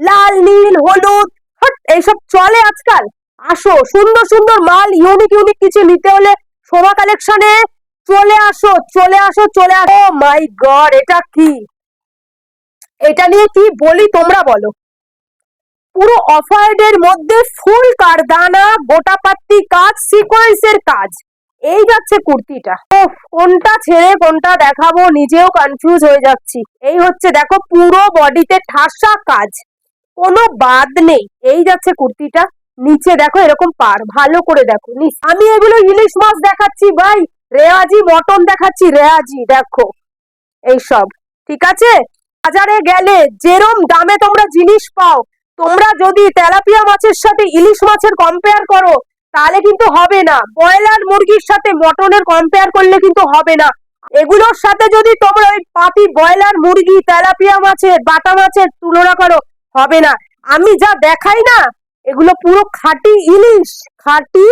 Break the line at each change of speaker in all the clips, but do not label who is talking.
লাল, নীল, হলুদ এইসব চলে আজকাল। আসো, সুন্দর সুন্দর মাল ইউনিক ইউনিক কিছু নিতে হলে শোভা কালেকশনে চলে আসো চলে আসো চলে আসো। মাই গড এটা কি? এটা নিয়ে কি বলি তোমরা বলো। পুরো অফার্ডের মধ্যে ফুল কারদানা গোটাপাত্তি কাজ সিকোয়েন্সের কাজ। এই যাচ্ছে কুর্তিটা। ওফ কোনটা ছেড়ে কোনটা দেখাবো, নিজেও কনফিউজ হয়ে যাচ্ছি। এই হচ্ছে, দেখো, পুরো বডিতে ঠাসা কাজ। কোনো বাদ নেই। এই যাচ্ছে কুর্তিটা। নিচে দেখো এরকম পার ভালো করে দেখো। আমি এগুলো ইলিশ মাছ দেখাচ্ছি ভাই। রেয়াজি, মটন দেখাচ্ছি। রেয়াজি, দেখো। এইসব। ঠিক আছে? বাজারে গেলে যেরম দামে তোমরা জিনিস পাও, তোমরা যদি তেলাপিয়া মাছের সাথে ইলিশ মাছের কম্পেয়ার করো, তাহলে কিন্তু হবে না। ব্রয়লার মুরগির সাথে মটনের কম্পেয়ার করলে কিন্তু হবে না। এগুলোর সাথে যদি তোমরা ওই পাতি ব্রয়লার, মুরগি, তেলাপিয়া মাছের, বাটা মাছের তুলনা করো হবে না। আমি যা দেখাই না, এগুলো পুরো খাঁটি ইলিশ। খাঁটি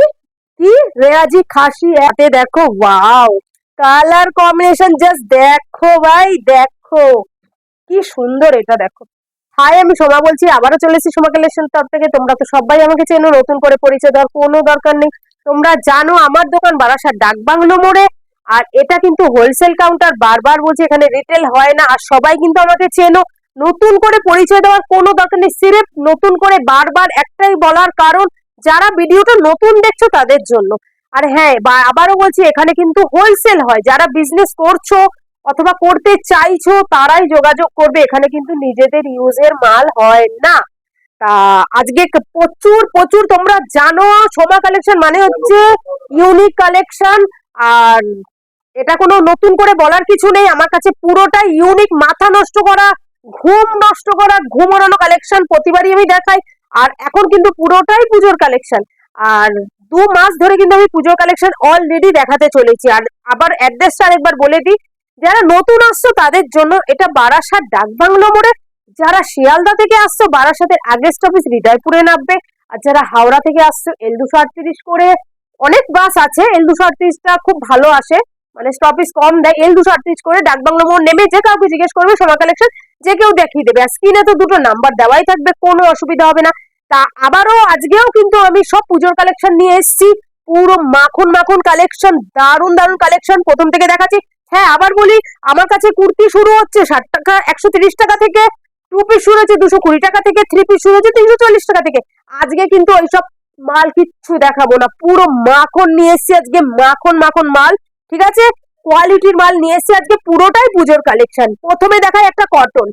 কি? রেয়াজি খাসি এতে দেখো, ওয়াও। কালার কম্বিনেশন জাস্ট দেখো ভাই, দেখো। কি সুন্দর এটা দেখো। হাই, আমি সোমা বলছি, আবারও চলে এসেছি সোমা কালেকশন তরফ থেকে। তোমরা তো সবাই আমাকে চেনো, নতুন করে পরিচয় দেওয়ার কোনো দরকার নেই। তোমরা জানো, আমার দোকান বারাসাত ডাকবাংলো মোড়ে। আর এটা কিন্তু হোলসেল কাউন্টার বারবার বলছি, এখানে রিটেল হয় না। আর সবাই কিন্তু আমাকে চেনো। নতুন করে পরিচয় দেওয়ার কোনো দরকার নেই। সিরেফ নতুন করে বারবার একটাই বলার কারণ, যারা ভিডিওটা নতুন দেখছ তাদের জন্য। আর হ্যাঁ আবারও বলছি, এখানে কিন্তু হোলসেল হয়। যারা বিজনেস করছ অথবা করতে চাইছো, তারাই যোগাযোগ করবে। এখানে কিন্তু নিজেদের ইউজের মাল হয় না। তা আজকে প্রচুর প্রচুর তোমরা জানো সোমা কালেকশন মানে হচ্ছে ইউনিক কালেকশন আর এটা কোনো নতুন করে বলার কিছু নেই। আমার কাছে পুরোটাই ইউনিক মাথা নষ্ট করা ঘুম নষ্ট করা ঘুম ওড়ানো কালেকশন প্রতিবারই আমি দেখাই। আর এখন কিন্তু পুরোটাই পুজোর কালেকশন আর দু মাস ধরে কিন্তু আমি পুজোর কালেকশন অলরেডি দেখাতে চলেছি। আর আবার অ্যাড্রেসটা আরেকবার বলে দিই, যারা নতুন আসছো তাদের জন্য এটা বারাসাত ডাকবাংলো মোড়ে। যারা শিয়ালদা থেকে আসছো, বারাসাতের আগের স্টপেজ হৃদয়পুরে নামবে। আর যারা হাওড়া থেকে আসছো এল দুশো আটত্রিশ করে অনেক বাস আছে। এল দুশো আটত্রিশটা খুব ভালো আসে। মানে স্টপেজ কম দেয়। এল দুশো আটত্রিশ করে ডাকবাংলো মোড় নেমে যে কাউকে জিজ্ঞেস করবে সোমা কালেকশন যে কেউ দেখিয়ে দেবে। স্ক্রিনে তো দুটো নাম্বার দেওয়াই থাকবে, কোনো অসুবিধা হবে না। তা আবারও আজকেও কিন্তু আমি সব পুজোর কালেকশন নিয়ে এসেছি। পুরো মাখন মাখন কালেকশন দারুণ দারুণ কালেকশন প্রথম থেকে দেখাচ্ছি। হ্যাঁ আবার বলি, আমার কাছে কুর্তি শুরু হচ্ছে ষাট টাকা, একশো তিরিশ টাকা থেকে। টু পিস শুরু হচ্ছে দুশো কুড়ি টাকা থেকে। থ্রি পিস শুরু হচ্ছে তিনশো চল্লিশ টাকা থেকে। আজকে কিন্তু ওইসব মাল কিচ্ছু দেখাবো না। পুরো মাখন নিয়ে এসেছি আজকে, মাখন মাখন মাল। ঠিক আছে? কোয়ালিটির মাল নিয়ে এসেছি আজকে পুরোটাই পুজোর কালেকশন প্রথমে দেখাই একটা কটন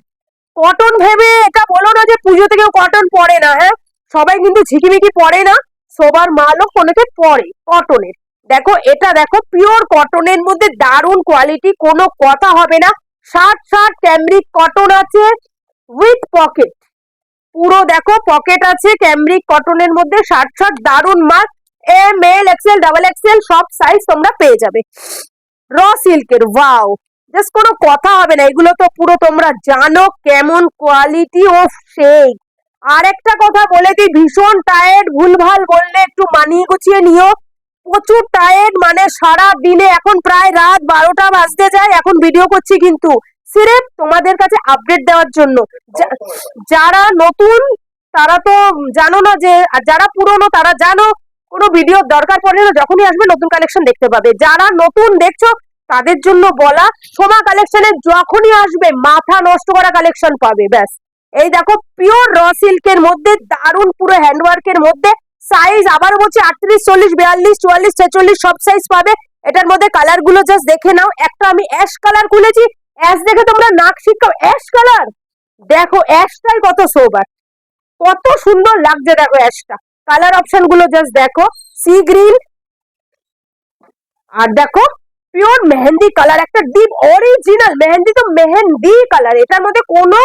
কটন ভেবে এটা বলো না যে পুজোতে কেউ কটন পরে না হ্যাঁ? সবাই কিন্তু ঝিকিমিকি পরে না সবার মালও কোনোকে পরে কটনের দেখো, এটা দেখো পিওর কটনের মধ্যে দারুণ কোয়ালিটি কোনো কথা হবে না। ষাট ষাট ক্যামরিক কটন আছে উইথ পকেট পুরো দেখো পকেট আছে ক্যামরিক কটনের মধ্যে ষাট ষাট দারুণ মাল। M L XL double XL সব সাইজ তোমরা পেয়ে যাবে। র সিল্কের ওয়াও জাস্ট কোনো কথা হবে না এগুলো তো পুরো তোমরা জানো কেমন কোয়ালিটি ও সেই আর একটা কথা বলে দিই ভীষণ টায়ার্ড ভুলভাল বললে একটু মানিয়ে গুছিয়ে নিও। প্রচুর টায়ার্ড মানে সারা দিনে এখন প্রায় রাত বারোটা বাজতে যায় এখন ভিডিও করছি কিন্তু। সিরেফ তোমাদের কাছে আপডেট দেওয়ার জন্য। যারা নতুন তারা তো জানো না যে আর যারা পুরনো তারা জানো কোনো ভিডিও দরকার পড়ে না যখনই আসবে নতুন কালেকশন দেখতে পাবে। যারা নতুন দেখছ, তাদের জন্য বলা, সোমা কালেকশনে যখনই আসবে, মাথা নষ্ট করা কালেকশন পাবে, ব্যাস। এই দেখো পিওর র সিল্কের মধ্যে, দারুণ পুরো হ্যান্ডওয়ার্কের মধ্যে সাইজ আবার বলছি আটত্রিশ, চল্লিশ, বিয়াল্লিশ, চুয়াল্লিশ, ছেচল্লিশ, সব সাইজ পাবে। এটার মধ্যে কালারগুলো জাস্ট দেখে নাও। একটা আমি অ্যাশ কালার খুলেছি। অ্যাশ দেখে তোমরা নাক শিক্ষা অ্যাশ কালার দেখো অ্যাশটাই কত সোবার কত সুন্দর লাগছে দেখো অ্যাশটা কালার অপশনগুলো জাস্ট দেখো সি গ্রিন আর দেখো পিওর মেহেন্দি কালার একটা ডিপ অরিজিনাল মেহেন্দি তো মেহেন্দি কালার এটার মধ্যে কোনো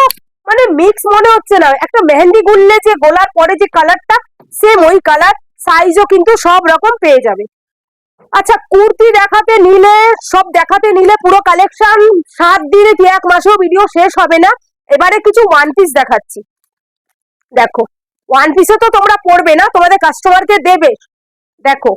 মানে মিক্স মনে হচ্ছে না। একটা মেহেন্দি গুললে যে গোলার পরে যে কালারটা সেম ওই কালার সাইজও কিন্তু সব রকম পেয়ে যাবে। আচ্ছা কুর্তি দেখাতে নিলে, সব দেখাতে নিলে পুরো কালেকশন সাত দিনে কি এক মাসেও ভিডিও শেষ হবে না? এবারে কিছু ওয়ান পিস দেখাচ্ছি। দেখো ওয়ান পিসে তো তোমরা পড়বে না, তোমাদের কাস্টমারকে দেবে। দেখো,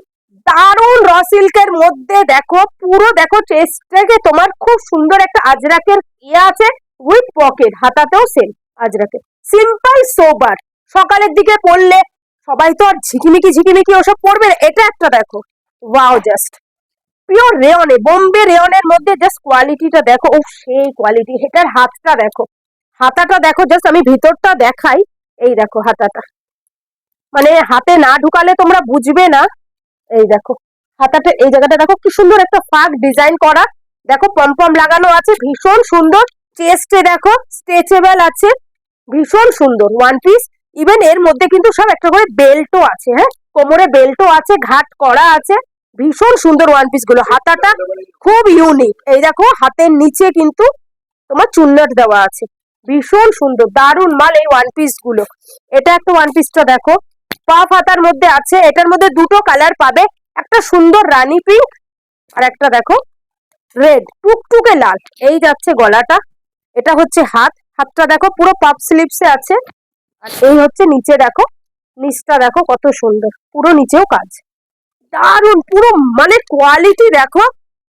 দারুণ র সিল্কের মধ্যে দেখো, পুরো দেখো চেস্টটাকে তোমার খুব সুন্দর একটা আজরাকের ইয়ে আছে উইথ পকেট হাতাতেও সেম আজরাকে। সিম্পল সোবার সকালের দিকে পড়লে সবাই তো আর ঝিকিমিকি ঝিকিমিকি ওসব পড়বে। এটা একটা দেখো ওয়াও জাস্ট পিওর রেয়নে বোম্বে রেয়নের মধ্যে জাস্ট কোয়ালিটিটা দেখো ও সেই কোয়ালিটি এটার হাতটা দেখো। হাতাটা দেখো জাস্ট আমি ভিতরটা দেখাই। এই দেখো হাতাটা। মানে হাতে না ঢুকালে তোমরা বুঝবে না। এই দেখো, হাতাটা, এই জায়গাটা দেখো কি সুন্দর একটা ফাঁক ডিজাইন করা। দেখো পমপম লাগানো আছে, ভীষণ সুন্দর। চেস্টে দেখো স্ট্রেচেবল আছে, ভীষণ সুন্দর ওয়ান পিস ইভেন এর মধ্যে কিন্তু সব একটা করে বেল্টও আছে হ্যাঁ? কোমরে বেল্টও আছে, ঘাট করা আছে, ভীষণ সুন্দর ওয়ান পিসগুলো। হাতাটা খুব ইউনিক এই দেখো, হাতের নিচে কিন্তু তোমার চুন্নাট দেওয়া আছে। ভীষণ সুন্দর দারুণ মাল এই ওয়ান পিসগুলো। এটা একটা ওয়ান পিসটা দেখো, পা ফাতার মধ্যে আছে, এটার মধ্যে দুটো কালার পাবে, একটা সুন্দর রানী পিঙ্ক আর একটা দেখো রেড টুকটুকে লাল। এই যাচ্ছে গলাটা, এটা হচ্ছে হাত, হাতটা দেখো পুরো পাপ স্লিপসে আছে, আর এই হচ্ছে নিচে দেখো, নিচটা দেখো কত সুন্দর, পুরো নিচেও কাজ। দারুণ পুরো মানে কোয়ালিটি দেখো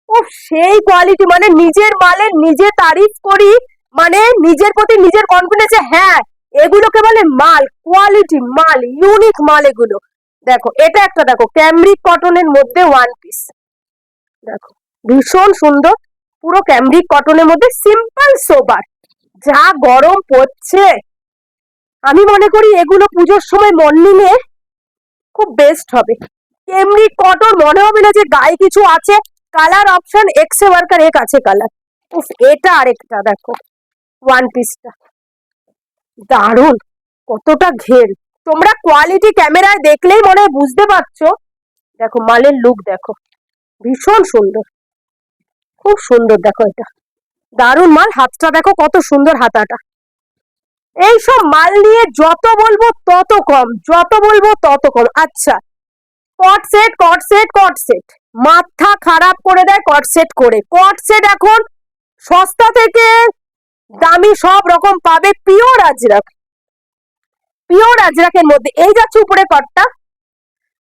ও সেই কোয়ালিটি মানে নিজের মালের নিজে তারিফ করি মানে নিজের প্রতি নিজের কনফিডেন্স হ্যাঁ এগুলোকে বলে মাল কোয়ালিটি মাল ইউনিক মাল এগুলো। দেখো, এটা একটা দেখো ক্যামরিক কটনের মধ্যে ওয়ান পিস দেখো, ভীষণ সুন্দর, পুরো ক্যামরিক কটনের মধ্যে সিম্পল সোবার যা গরম পড়ছে। আমি মনে করি এগুলো পুজোর সময় মর্নিং এ খুব বেস্ট হবে। এমনি কটন মনে হবে না যে গায়ে কিছু আছে। কালার অপশন এক্সে ওয়ার্কার এক আছে কালার উফ, এটা আরেকটা, দেখো। ওয়ান পিসটা দারুণ কতটা ঘের। তোমরা কোয়ালিটি ক্যামেরায় দেখলেই মনে হয় বুঝতে পারছ। দেখো, মালের লুক দেখো, ভীষণ সুন্দর। খুব সুন্দর দেখো এটা। দারুণ মাল, হাতটা দেখো কত সুন্দর হাতাটা। এইসব মাল নিয়ে যত বলব তত কম, যত বলব তত কম। আচ্ছা কট সেট কট সেট কট সেট মাথা খারাপ করে দেয় কট সেট করে। কট সেট এখন সস্তা থেকে দামি সব রকম পাবে পিওর আজরাক। পিওর আজরাকের মধ্যে এই যাচ্ছে উপরে কটটা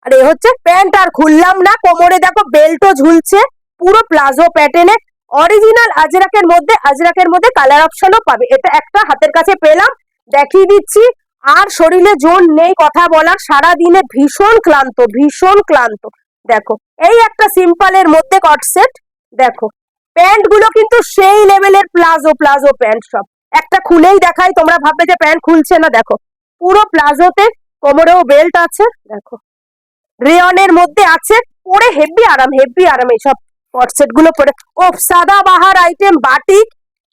আর এ হচ্ছে প্যান্ট আর খুললাম না, কোমরে দেখো বেল্টও ঝুলছে, পুরো প্লাজো প্যাটার্নে অরিজিনাল আজরাকের মধ্যে আজরাকের মধ্যে কালার অপশনও পাবে। এটা একটা হাতের কাছে পেলাম, দেখিয়ে দিচ্ছি। আর শরীরে জোর নেই কথা বলার সারা দিনে ভীষণ ক্লান্ত ভীষণ ক্লান্ত। দেখো, এই একটা সিম্পলের মধ্যে কট সেট দেখো। প্যান্টগুলো কিন্তু সেই লেভেলের প্লাজো প্লাজো প্যান্ট সব। একটা খুলেই দেখাই, তোমরা ভাববে যে প্যান্ট খুলছে না, দেখো। পুরো প্লাজোতে কোমরেও বেল্ট আছে, দেখো। রেয়নের মধ্যে আছে, পরে হেভি আরাম হেভি আরাম এইসব কটসেটগুলো পরে। ও সাদা বাহার আইটেম বাটিক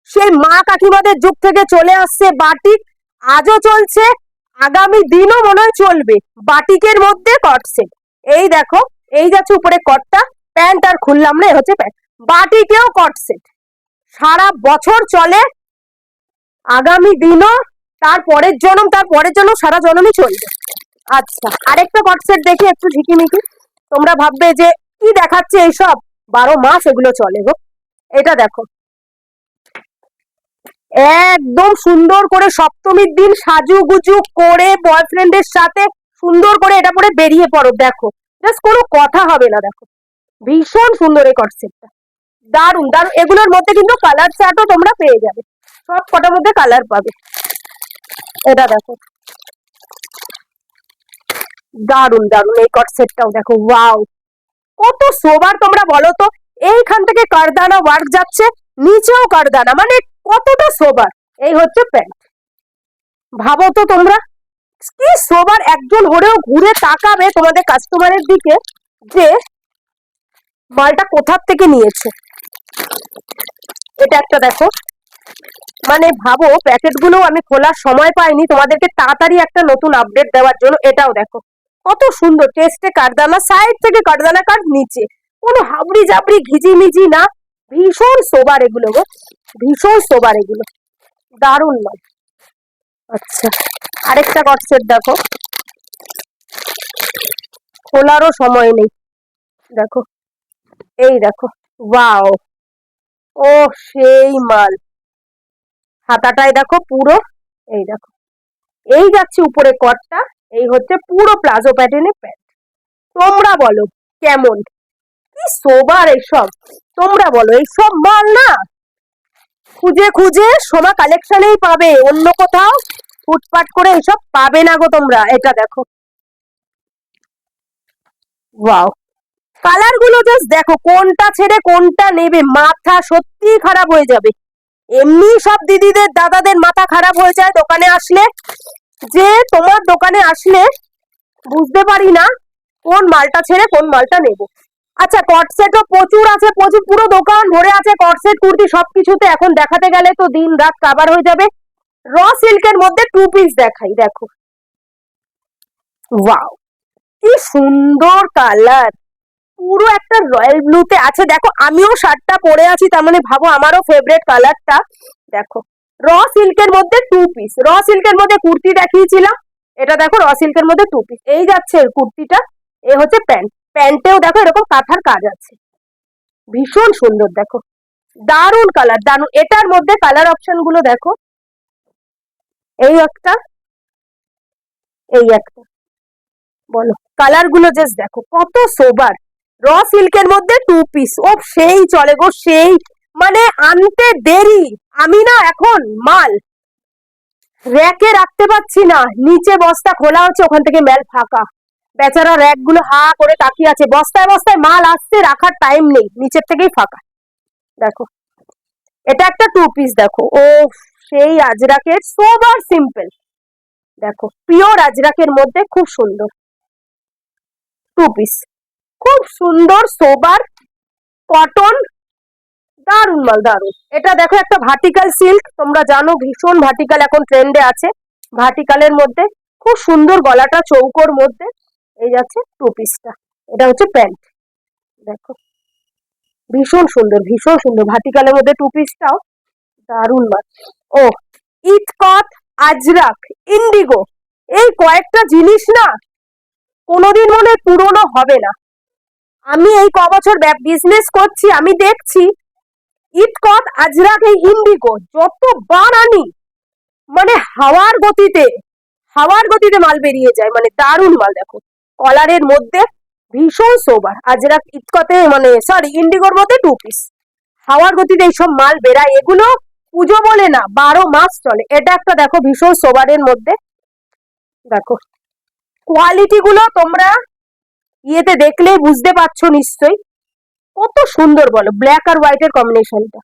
সেই মা কাকিমাদের যুগ থেকে চলে আসছে বাটিক আজও চলছে, আগামী দিনও মনে হয় চলবে। বাটিকের মধ্যে কটসেট। এই দেখো, এই যাচ্ছে উপরে কটটা। প্যান্ট আর খুললাম না হচ্ছে প্যান্ট। বাটিকেও কটসেট সারা বছর চলে, আগামী দিনও, তার পরের জন্ম, তার পরের জন্ম সারা জন্মই চলবে। আচ্ছা আরেকটা কটসেট দেখি একটু ঝিকিমিকি। তোমরা ভাববে যে, কি দেখাচ্ছে এইসব? বারো মাস এগুলো চলে গো। এটা দেখো। একদম সুন্দর করে সপ্তমীর দিন সাজুগুজু করে বয়ফ্রেন্ডের সাথে সুন্দর করে এটা পরে বেরিয়ে পড়ো। দেখো জাস্ট কোনো কথা হবে না, দেখো। ভীষণ সুন্দর এই কটসেটটা দারুণ দারুণ। এগুলোর মধ্যে কিন্তু কালার চার্টও তোমরা পেয়ে যাবে। সব কটার মধ্যে কালার পাবে। এটা দেখো। দারুণ দারুণ। এই কট সেটটাও দেখো ওয়াও কত সোবার তোমরা বলো তো। এইখান থেকে কারদানা ওয়ার্ক যাচ্ছে, নিচেও কারদানা। মানে কতটা সোবার এই হচ্ছে প্যান্ট ভাবো তো তোমরা, কি সোবার একজন হলেও ঘুরে তাকাবে তোমাদের কাস্টমারের দিকে যে মালটা কোথার থেকে নিয়েছে? এটা একটা দেখো। মানে ভাবো প্যাকেটগুলো আমি খোলার সময় পাইনি। তোমাদেরকে তাড়াতাড়ি একটা নতুন আপডেট দেওয়ার জন্য এটাও দেখো। কত সুন্দর টেস্টে কাঠদানা সাইড থেকে কাঠদানা কাঠ নিচে। কোনো হাবড়ি জাবড়ি ঘিজিমিজি না। ভীষণ সোবার এগুলো গো। ভীষণ সোবার এগুলো। দারুণ নয় আচ্ছা আরেকটা কটসেট দেখো। খোলারও সময় নেই। দেখো। এই দেখো, ওয়াও। ও, সেই মাল। হাতাটায় দেখো পুরো, এই দেখো। এই যাচ্ছে উপরে কটটা এই হচ্ছে পুরো প্লাজো প্যাটার্নের প্যান্ট। তোমরা বলো, কেমন? কি সোবার এইসব তোমরা বলো, এইসব মাল না? খুঁজে খুঁজে সোমা কালেকশনেই পাবে, অন্য কোথাও ফুটপাট করে এইসব পাবে না গো তোমরা, এটা দেখো। ওয়াও। কালারগুলো জাস্ট দেখো, কোনটা ছেড়ে কোনটা নেবে, মাথা সত্যি খারাপ হয়ে যাবে। এমনি সব দিদিদের, দাদাদের মাথা খারাপ হয়ে যায় দোকানে আসলে। যে তোমার দোকানে আসলে, বুঝতে পারি না কোন মালটা ছেড়ে কোন মালটা নেব। আচ্ছা কটসেটও প্রচুর আছে, প্রচুর, পুরো দোকান ভরে আছে, কটসেট, কুর্তি সবকিছুতে এখন দেখাতে গেলে তো দিন রাত কাবার হয়ে যাবে। র সিল্কের মধ্যে টু পিস দেখাই, দেখো। ওয়াও কি সুন্দর কালার পুরো একটা রয়্যাল ব্লুতে আছে। দেখো, আমিও শার্টটা পরে আছি, তার মানে ভাবো আমারও ফেভারেট কালারটা দেখো র সিল্কের মধ্যে টু পিস র সিল্কের মধ্যে কুর্তি দেখিয়েছিলাম। এটা দেখো র সিল্কের মধ্যে টু পিস এই যাচ্ছে কুর্তিটা, এ হচ্ছে প্যান্ট প্যান্টেও দেখো, এরকম কাঁথার কাজ আছে। ভীষণ সুন্দর, দেখো। দারুণ কালার দারুণ এটার মধ্যে কালার অপশনগুলো দেখো। এই একটা এই একটা। বলো কালারগুলো জাস্ট দেখো, কত সোবার র সিল্কের মধ্যে টু পিস ও সেই চলে গো, সেই। মানে আনতে দেরি। আমি না এখন মাল। র্যাকে রাখতে পারছি না। নিচে বস্তা খোলা হচ্ছে, ওখান থেকে মেল ফাঁকা। বেচারা র্যাকগুলো হা করে তাকিয়ে আছে। বস্তায় বস্তায় মাল আসছে, রাখার টাইম নেই। নিচের থেকেই ফাঁকা। দেখো। এটা একটা টু পিস দেখো। ও সেই আজরাকের সোবার সিম্পল দেখো পিওর আজরাকের মধ্যে খুব সুন্দর। টু পিস খুব সুন্দর সোবার কটন দারুণ মাল দারুণ এটা দেখো একটা ভার্টিক্যাল সিল্ক তোমরা জানো ভীষণ ভার্টিক্যাল এখন ট্রেন্ডে আছে। ভার্টিক্যালের মধ্যে খুব সুন্দর গলাটা চৌকোর মধ্যে। এই যাচ্ছে টু। পিসটা এটা হচ্ছে প্যান্ট দেখো। ভীষণ সুন্দর ভীষণ সুন্দর। ভার্টিক্যালের মধ্যে টু পিসটাও দারুণ মাল। ও ইটকট আজরাক ইন্ডিগো এই কয়েকটা জিনিস না কোনোদিন মনে পুরনো হবে না। আমি এই ক বছর বিজনেস করছি, আমি দেখছি ইটকট আজরাক ইন্ডিগো যতবার আনি মানে হাওয়ার গতিতে হাওয়ার গতিতে মাল বেরিয়ে যায় মানে দারুণ মাল দেখো। কলারের মধ্যে ভীষণ সোবার আজরাক ইটকতে মানে সরি ইন্ডিগোর মধ্যে টু পিস হাওয়ার গতিতে এইসব মাল বেরায়, এগুলো পুজো বলে না, বারো মাস চলে। এটা একটা দেখো ভীষণ সোবারের মধ্যে। দেখো কোয়ালিটি গুলো তোমরা ইয়েতে দেখলেই বুঝতে পারছ নিশ্চয়ই। কত সুন্দর বলো ব্ল্যাক আর হোয়াইটের কম্বিনেশনটা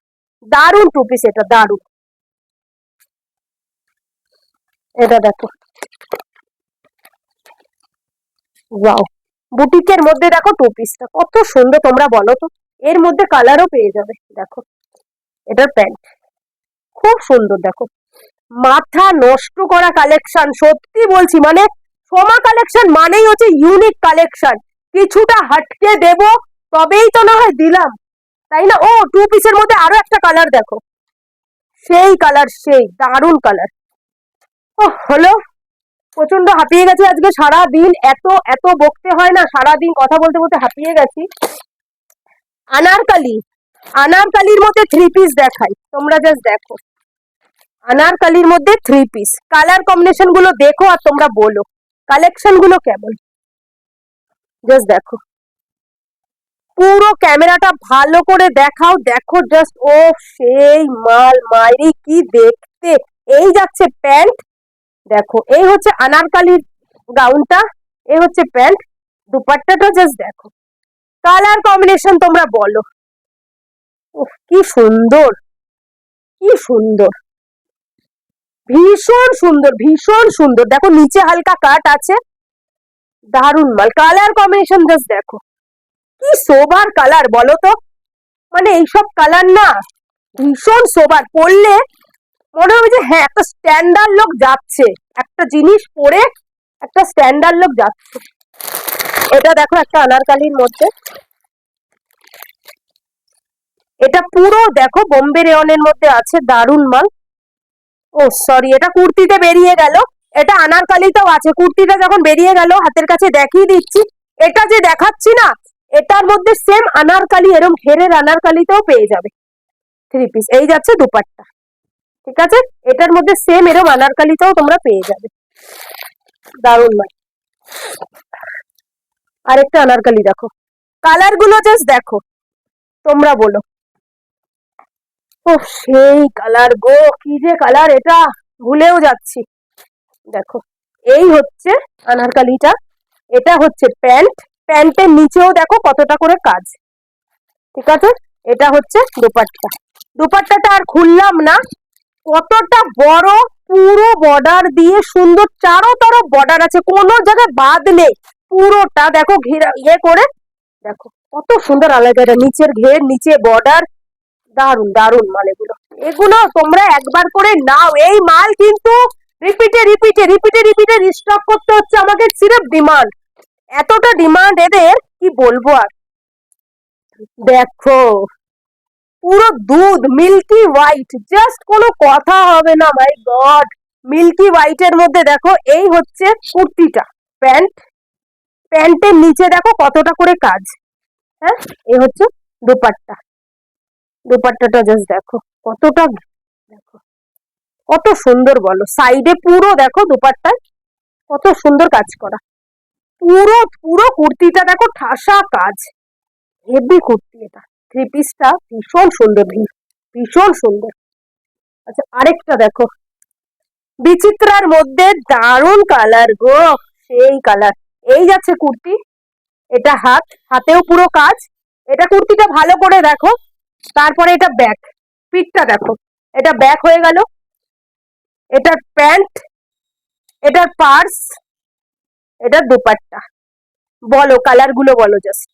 দারুণ টু পিস এটা, দারুণ। এটা দেখো। ওয়াও বুটিকের মধ্যে দেখো টু পিসটা কত সুন্দর তোমরা বলো তো। এর মধ্যে কালারও পেয়ে যাবে, দেখো। এটার প্যান্ট। খুব সুন্দর, দেখো। মাথা নষ্ট করা কালেকশন সত্যি বলছি মানে সোমা কালেকশন মানেই হচ্ছে ইউনিক কালেকশন কিছুটা হাটকে দেব, তবেই তো না হয় দিলাম। তাই না? ও টু পিসের মধ্যে আরও একটা কালার দেখো। সেই কালার সেই দারুণ কালার ও হলো। প্রচণ্ড হাঁপিয়ে গেছি আজকে সারা দিন এত এত বকতে হয় না সারা দিন কথা বলতে বলতে হাঁপিয়ে গেছি। আনারকালি। আনারকালির মধ্যে থ্রি পিস দেখাই। তোমরা জাস্ট দেখো। আনারকালির মধ্যে থ্রি পিস কালার কম্বিনেশনগুলো দেখো আর তোমরা বলো। কালেকশনগুলো কেমন? জাস্ট দেখো। পুরো ক্যামেরাটা ভালো করে দেখাও। দেখো জাস্ট ও সেই মাল মাইরি কি দেখতে। এই যাচ্ছে প্যান্ট। দেখো, এই হচ্ছে আনারকালির গাউনটা। এই হচ্ছে প্যান্ট। দুপাট্টাটা জাস্ট দেখো। কালার কম্বিনেশন তোমরা বলো। উফ, কি সুন্দর। কি সুন্দর। ভীষণ সুন্দর ভীষণ সুন্দর। দেখো, নিচে হালকা কাট আছে। দারুণ মাল। কালার কম্বিনেশন জাস্ট দেখো। কি সোবার কালার বলো তো? মানে এইসব কালার না ভীষণ সোবার পরলে মনে হবে যে হ্যাঁ একটা স্ট্যান্ডার্ড লোক যাচ্ছে। একটা জিনিস পরে একটা স্ট্যান্ডার্ড লোক যাচ্ছে। এটা দেখো একটা আনারকালির মধ্যে। এটা পুরো দেখো বোম্বে রেওনের মধ্যে আছে দারুণ মাল। ও সরি এটা কুর্তিতে বেরিয়ে গেল। এটা আনারকালিতেও আছে। কুর্তিটা যখন বেরিয়ে গেল, হাতের কাছে দেখিয়ে দিচ্ছি। এটা যে দেখাচ্ছি না, এটার মধ্যে সেম আনারকালি এরকম ঘেরের আনারকালিতেও পেয়ে যাবে। থ্রি পিস এই যাচ্ছে দুপাট্টা। ঠিক আছে? এটার মধ্যে সেম এরকম আনারকালিতেও তোমরা পেয়ে যাবে। দারুণ নয় আরেকটা আনারকালি দেখো। কালারগুলো জাস্ট দেখো। তোমরা বলো। ও সেই কালার গো, কি যে কালার এটা! ভুলেও যাচ্ছি। দেখো, এই হচ্ছে আনারকালিটা, এটা হচ্ছে প্যান্ট, প্যান্টের নিচেও দেখো কতটা করে কাজ। ঠিক আছে? এটা হচ্ছে দুপাট্টা। দুপাট্টাটা আর খুললাম না। কতটা বড় পুরো বর্ডার দিয়ে সুন্দর চারো তরফ বর্ডার আছে, কোনো জায়গায় বাদ নেই, পুরোটা দেখো ঘেরা ইয়ে করে, দেখো কত সুন্দর আলাদা এটা নিচের ঘের, নিচে বর্ডার দারুণ দারুণ মাল এগুলো। এগুলো তোমরা একবার করে নাও, এই মাল কিন্তু রিপিটে রিপিটে রিপিটে রিপিটে স্টক করতে হচ্ছে আমাকে সিরেফ ডিমান্ড এতটা ডিমান্ড এদের, কি বলব আর? দেখো, পুরো দুধ মিল্কি হোয়াইট জাস্ট কোনো কথা হবে না মাই গড মিল্কি হোয়াইটের মধ্যে দেখো, এই হচ্ছে কুর্তিটা। প্যান্ট, প্যান্টের নিচে দেখো কতটা করে কাজ। হ্যাঁ এই হচ্ছে দুপাট্টা। দুপাট্টাটা জাস্ট দেখো, কতটা কত সুন্দর বলো। সাইডে পুরো দেখো দুপাট্টায় কত সুন্দর কাজ করা। পুরো পুরো কুর্তিটা দেখো ঠাসা কাজ। হেভি কুর্তি এটা। থ্রি পিসটা ভীষণ সুন্দর ভীষণ সুন্দর। আচ্ছা আরেকটা দেখো। বিচিত্রার মধ্যে দারুণ কালার গো, সেই কালার এই যাচ্ছে কুর্তি। এটা হাত, হাতেও পুরো কাজ। এটা কুর্তিটা ভালো করে দেখো। তারপরে এটা ব্যাক পিঠটা দেখো। এটা ব্যাক হয়ে গেল। এটার প্যান্ট, এটার পার্স, এটার দুপাট্টা। বলো কালারগুলো বলো জাস্ট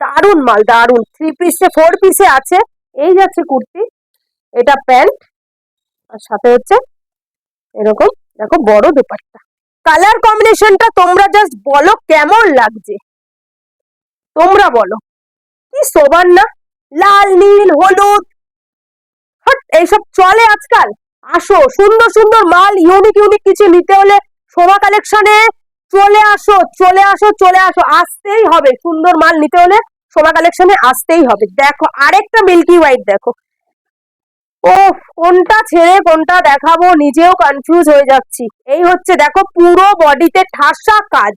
দারুণ মাল দারুণ থ্রি পিসে ফোর পিসে আছে। এই যাচ্ছে কুর্তি, এটা প্যান্ট, আর সাথে হচ্ছে এরকম, দেখো বড় দুপাট্টা। কালার কম্বিনেশনটা তোমরা জাস্ট বলো কেমন লাগছে। তোমরা বলো। কি শোভান না? লাল, নীল, হলুদ। হট, এইসব চলে আজকাল? আসো, সুন্দর সুন্দর মাল ইউনিক ইউনিক কিছু নিতে হলে শোভা কালেকশনে চলে আসো চলে আসো চলে আসো, আসতেই হবে। সুন্দর মাল নিতে হলে শোভা কালেকশনে আসতেই হবে। দেখো, আরেকটা মিল্কি হোয়াইট দেখো। ও কোনটা ছেড়ে কোনটা দেখাবো? নিজেও কনফিউজ হয়ে যাচ্ছি। এই হচ্ছে, দেখো, পুরো বডিতে ঠাসা কাজ।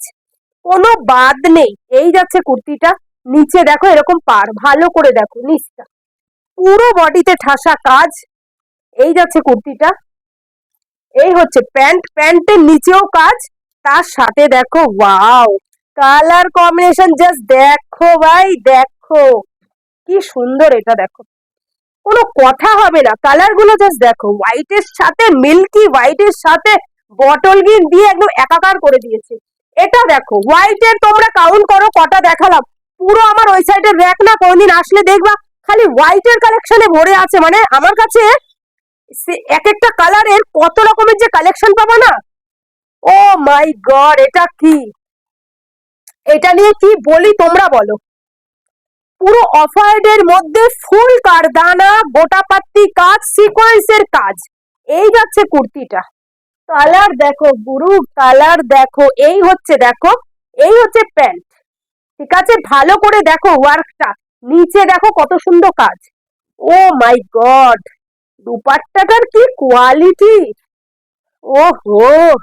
কোনো বাদ নেই। এই যাচ্ছে কুর্তিটা। নিচে দেখো, এরকম পার। ভালো করে দেখো, নিচটা। পুরো বডিতে ঠাসা কাজ। এই যাচ্ছে কুর্তিটা। এই হচ্ছে প্যান্ট। প্যান্টের নিচেও কাজ, তার সাথে দেখো, ওয়াও! কালার কম্বিনেশন জাস্ট দেখো ভাই, দেখো! কি সুন্দর এটা দেখো। কোনো কথা হবে না। কালারগুলো জাস্ট দেখো, হোয়াইটের সাথে, মিল্কি হোয়াইটের সাথে, বটল গ্রিন দিয়ে একদম একাকার করে দিয়েছে। এটা দেখো হোয়াইটের তোমরা কাউন্ট করো, কটা দেখালাম। পুরো আমার ওই সাইডের র্যাক না, কোনদিন আসলে দেখবা, খালি হোয়াইটের কালেকশনে ভরে আছে। মানে আমার কাছে এক একটা কালারের কত রকমের যে কালেকশন পাবো না? ও মাই গড এটা কি? এটা নিয়ে কি বলি তোমরা বলো। পুরো অফার্ডের মধ্যে ফুল কারদানা, গোটা পাত্তি কাজ সিকোয়েন্সের কাজ। এই যাচ্ছে কুর্তিটা। কালার দেখো গুরু কালার দেখো। এই হচ্ছে দেখো, এই হচ্ছে প্যান্ট ঠিক আছে? ভালো করে দেখো ওয়ার্কটা নিচে দেখো কত সুন্দর কাজ। ও মাই গড দুপাট্টাটার কি কোয়ালিটি ওহো,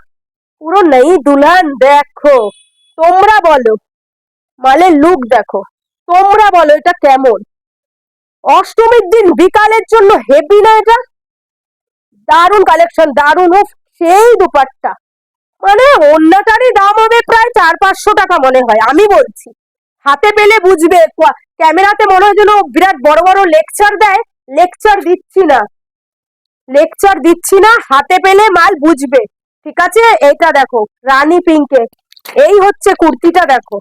পুরো নেই দুলান, দেখো। তোমরা বলো। মালের লুক দেখো। তোমরা বলো এটা কেমন? অষ্টমীর দিন বিকালের জন্য হেভি না এটা? দারুণ কালেকশন দারুণ। হোক সেই দুপাট্টা। মানে অন্যটারই দাম হবে প্রায় চার পাঁচশো টাকা মনে হয়, আমি বলছি। হাতে পেলে বুঝবে, কোয়া- ক্যামেরাতে মনে হয় যেন বিরাট বড় বড় লেকচার দেয় লেকচার দিচ্ছি না। লেকচার দিচ্ছি না, হাতে পেলে মাল বুঝবে। ঠিক আছে? এটা দেখো, রানী পিঙ্কে এই হচ্ছে কুর্তিটা দেখো।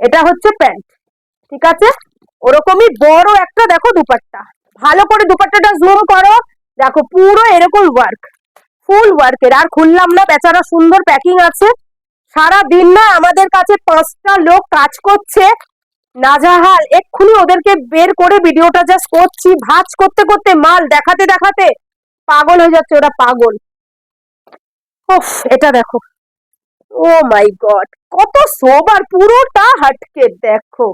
এটা হচ্ছে প্যান্ট। ঠিক আছে? ওরকমই বড় একটা দেখো দুপাট্টা। ভালো করে দুপাট্টাটা জুম করো। দেখো, পুরো এরকম ওয়ার্ক ফুল ওয়ার্কের আর খুললাম না, বেচারা সুন্দর প্যাকিং আছে। সারা দিন না আমাদের কাছে পাঁচটা লোক কাজ করছে। নাজাহাল, এক্ষুনি ওদেরকে বের করে ভিডিওটা জাস্ট করছি, ভাজ করতে করতে মাল দেখাতে দেখাতে পাগল হয়ে যাচ্ছে, ওরা পাগল। উফ, এটা দেখো। ও মাই গড কত সোবার পুরোটা হাটকে দেখো।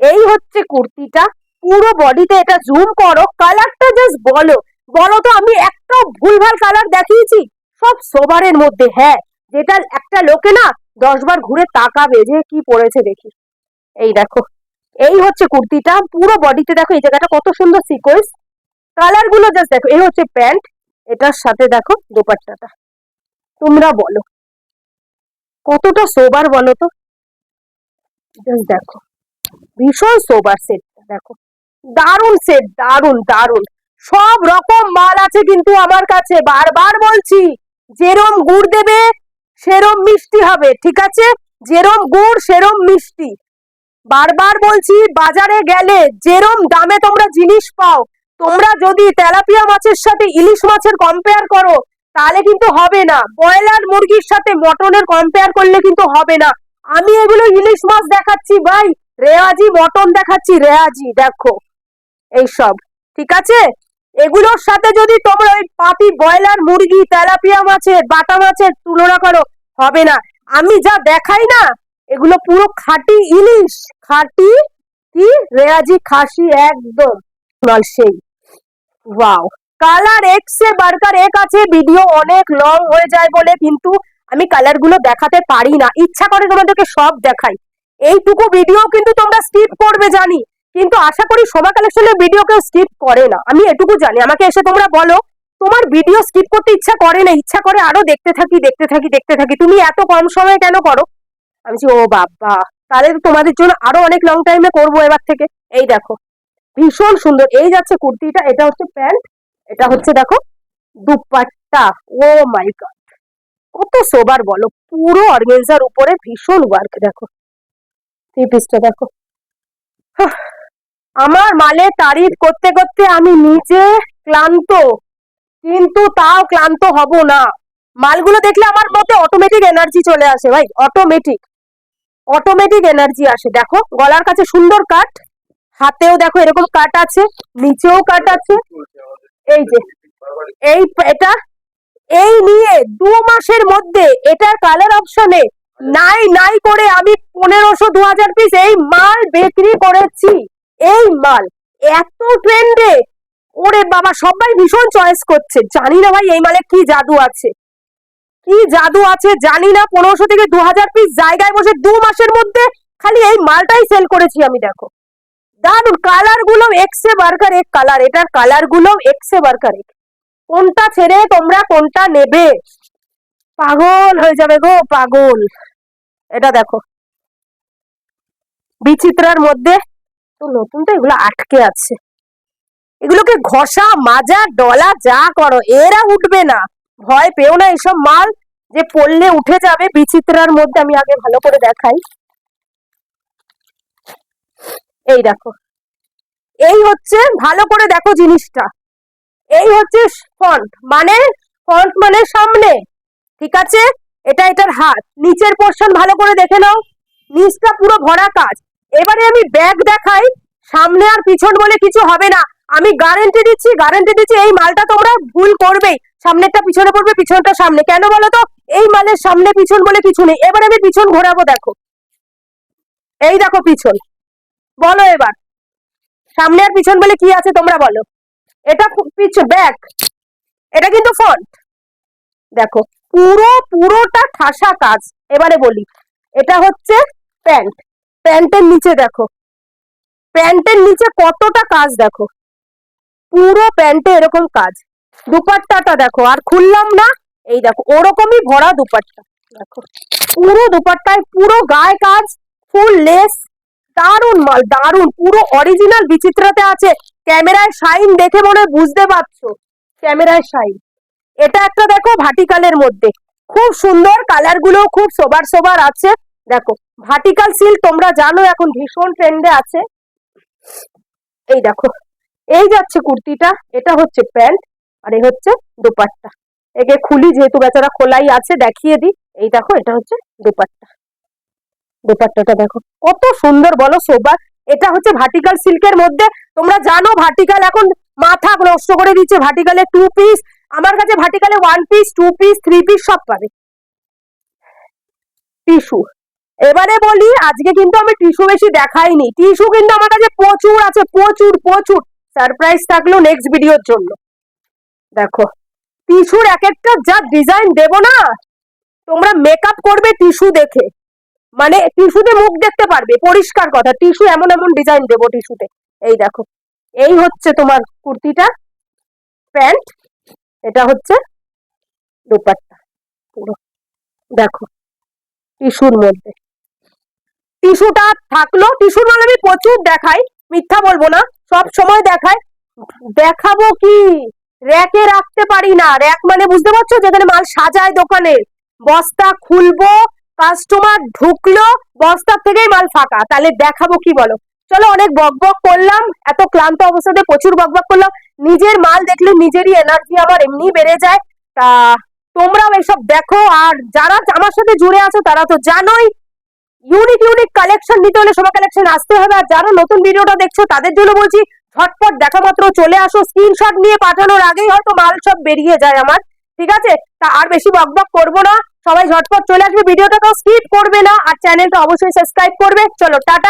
এই হচ্ছে কুর্তিটা, পুরো বডিতে এটা জুম করো কালারটা জাস্ট বলো। বলো তো, আমি একটা ভুলভাল কালার দেখিয়েছি। সব সোবারের মধ্যে হ্যাঁ যেটা একটা লোকে না দশবার ঘুরে তাকাবে যে কি পড়েছে দেখি। এই দেখো। এই হচ্ছে কুর্তিটা। পুরো বডিতে দেখো এই জায়গাটা কত সুন্দর সিকোয়েন্স কালারগুলো জাস্ট দেখো, এই হচ্ছে প্যান্ট এটার সাথে দেখো দোপাট্টাটা। তোমরা বলো, কতটা সোবার বলো তো? জাস্ট দেখো, ভীষণ সোবার সেটটা দেখো। দারুণ সেট দারুণ দারুণ। সব রকম মাল আছে কিন্তু আমার কাছে, বারবার বলছি, যেরম গুড় দেবে, সেরম মিষ্টি হবে, ঠিক আছে? যেরম গুড়, সেরম মিষ্টি। বারবার বলছি, বাজারে গেলে যেরম দামে তোমরা জিনিস পাও, তোমরা যদি তেলাপিয়া মাছের সাথে ইলিশ মাছের কম্পেয়ার করো, তাহলে কিন্তু হবে না। ব্রয়লার মুরগির সাথে মটনের কম্পেয়ার করলে কিন্তু হবে না। আমি এগুলো ইলিশ মাছ দেখাচ্ছি ভাই, রেয়াজি মটন দেখাচ্ছি, রেয়াজি, দেখো। এইসব, ঠিক আছে? এগুলোর সাথে যদি তোমরা ওই পাতি ব্রয়লার মুরগি, তেলাপিয়া মাছের, বাটা মাছের তুলনা করো, হবে না। আমি যা দেখাই না এগুলো পুরো খাঁটি ইলিশ, খাঁটি কি? রেয়াজি খাসি একদম। সেই, ওয়াও। কালার এক্স এ বার্কার এক আছে, ভিডিও অনেক লং হয়ে যায় বলে, কিন্তু আমি কালারগুলো দেখাতে পারি না। ইচ্ছা করে তোমাদেরকে সব দেখাই। এইটুকু ভিডিও কিন্তু তোমরা স্কিপ করবে জানি, কিন্তু আশা করি শোভা কালেকশনের ভিডিও কেউ স্কিপ করে না। আমি এটুকু জানি। আমাকে এসে তোমরা বলো, তোমার ভিডিও স্কিপ করতে ইচ্ছা করে না? ইচ্ছা করে আরও দেখতে থাকি দেখতে থাকি দেখতে থাকি। তুমি এত কম সময়ে কেন করো? আমি বলছি, ও বাবা তাহলে তোমাদের জন্য আরও অনেক লং টাইমে করব এবার থেকে। এই দেখো ভীষণ সুন্দর। এই যাচ্ছে কুর্তিটা এটা হচ্ছে প্যান্ট এটা হচ্ছে দেখো দুপাট্টা। ও মাই গড কত সোবার বলো পুরো অর্গেনজার উপরে ভীষণ ওয়ার্ক দেখো। থ্রি পিসটা দেখো। আমার মালে তারিফ করতে করতে আমি নিজে ক্লান্ত কিন্তু তাও ক্লান্ত হব না। মালগুলো দেখলে আমার মধ্যে অটোমেটিক এনার্জি চলে আসে ভাই অটোমেটিক অটোমেটিক এনার্জি আসে। দেখো, গলার কাছে সুন্দর কাট, হাতেও দেখো এরকম কাট আছে, নিচেও কাট আছে। এই যে, এই এটা, এই নিয়ে দু মাসের মধ্যে এটার কালার অপশনে নাই নাই করে আমি পনেরোশো দু হাজার পিস এই মাল বিক্রি করেছি। এই মাল, এত ট্রেন্ডে ওরে বাবা, সবাই ভীষণ চয়েস করছে। জানি না ভাই, এই মালে কি জাদু আছে। কি জাদু আছে জানি না, পনেরোশো থেকে দু হাজার পিস জায়গায় বসে দু মাসের মধ্যে খালি এই মালটাই সেল করেছি আমি, দেখো। দারুণ কালারগুলো এক্সে বার্কার এক কালার এটার কালারগুলো এক্সে বার্কার এক কোনটা ছেড়ে তোমরা কোনটা নেবে? পাগল হয়ে যাবে গো, পাগল। এটা দেখো। বিচিত্রার মধ্যে তো নতুন তো এগুলো আটকে আছে। এগুলোকে ঘষা, মাজা, ডলা, যা করো, এরা উঠবে না। ভয় পেও না এসব মাল যে পড়লে উঠে যাবে বিচিত্রার মধ্যে, আমি আগে ভালো করে দেখাই। এই দেখো। এই হচ্ছে ভালো করে দেখো জিনিসটা। এই হচ্ছে ফন্ট মানে ফন্ট মানে সামনে, ঠিক আছে? এটা এটার হাত। নিচের পোর্শন ভালো করে দেখে নাও। নিচটা পুরো ভরা কাজ। এবারে আমি ব্যাগ দেখাই। সামনে আর পিছন বলে কিছু হবে না। আমি গ্যারেন্টি দিচ্ছি গ্যারেন্টি দিচ্ছি, এই মালটা তোমরা ভুল করবেই। সামনেরটা পিছনে পড়বে, পিছনটা সামনে। কেন বলো তো? এই মালের সামনে পিছন বলে কিছু নেই। এবার আমি পিছন ঘোরাবো, দেখো। এই দেখো পিছন। বলো এবার। সামনে আর পিছন বলে কি আছে তোমরা বলো। এটা পিছন ব্যাক এটা কিন্তু ফন্ট দেখো, পুরো, পুরোটা ঠাসা কাজ। এবারে বলি, এটা হচ্ছে প্যান্ট। প্যান্টের নিচে দেখো। প্যান্টের নিচে কতটা কাজ দেখো। পুরো প্যান্টে এরকম কাজ। দুপাট্টাটা দেখো, আর খুললাম না, এই দেখো, ওরকমই ভরা দুপাট্টা, দেখো। পুরো দুপাট্টায় পুরো গায়ে কাজ, ফুল লেস দারুণ মাল দারুণ পুরো অরিজিনাল বিচিত্রতে আছে। ক্যামেরায় শাইন দেখে মনে বুঝতে পারছ, ক্যামেরায় শাইন এটা একটা দেখো ভাটিকালের মধ্যে, খুব সুন্দর কালারগুলো খুব সোবার সোবার আছে। দেখো, ভাটিকাল সিল্ক তোমরা জানো, এখন ভীষণ ট্রেন্ডে আছে। এই দেখো, এই যাচ্ছে কুর্তিটা, এটা হচ্ছে প্যান্ট। আর এই হচ্ছে দুপাট্টা। একে খুলি যেহেতু বেচারা খোলাই আছে, দেখিয়ে দিই। এই দেখো, এটা হচ্ছে দুপাট্টা। দুপাট্টাটা দেখো, কত সুন্দর বলো সোবার এটা হচ্ছে ভার্টিকাল সিল্কের মধ্যে। তোমরা জানো ভার্টিকাল এখন মাথা নষ্ট করে দিচ্ছে। ভার্টিকালে টু পিস আমার কাছে ভার্টিকালে one piece two piece three piece সব পাবে। টিস্যু এবারে বলি, আজকে কিন্তু আমি টিস্যু বেশি দেখাইনি। টিস্যু কিন্তু আমার কাছে প্রচুর আছে, প্রচুর প্রচুর। সারপ্রাইজ থাকল নেক্সট ভিডিওর জন্য। দেখো টিস্যুর এক একটা যা ডিজাইন দেবো না, তোমরা মেকআপ করবে টিস্যু দেখে। মানে টিস্যুতে মুখ দেখতে পারবে, পরিষ্কার কথা টিস্যু এমন এমন ডিজাইন দেবো টিস্যুতে এই দেখো, এই হচ্ছে তোমার কুর্তিটা, প্যান্ট, এটা হচ্ছে দুপাট্টা, পুরো। দেখো টিস্যুর মধ্যে। টিস্যুটা থাকল টিস্যুর মাল আমি প্রচুর দেখাই, মিথ্যা বলব না, সব সময় দেখায় দেখাবো কি? র্যাকে রাখতে পারি না। র্যাক মানে বুঝতে পারছ? যেখানে মাল সাজায় দোকানে। বস্তা খুলবো কাস্টমার ঢুকলো বস্তার থেকেই মাল ফাঁকা। তাহলে দেখাবো কি বলো? চলো অনেক বক বক করলাম, এত ক্লান্ত অবস্থাতে প্রচুর বক বক করলাম। নিজের মাল দেখলে নিজেরই এনার্জি আমার এমনি বেড়ে যায়। তা তোমরাও এসব দেখো, আর যারা আমার সাথে জুড়ে আছো, তারা তো জানোই। ইউনিক ইউনিক কালেকশন নিতে হলে সবার কালেকশন আসতে হবে। আর যারা নতুন ভিডিওটা দেখছ, তাদের জন্য বলছি ঝটপট দেখা মাত্র চলে আসো। স্ক্রিনশট নিয়ে পাঠানোর আগেই হয়তো মাল সব বেরিয়ে যায় আমার। ঠিক আছে? তা আর বেশি বক বক করব না। সবাই ঝটপট চলে আসবে। ভিডিওটা তো স্কিপ করবে না। আর চ্যানেলটা অবশ্যই সাবস্ক্রাইব করবে। চলো, টাটা।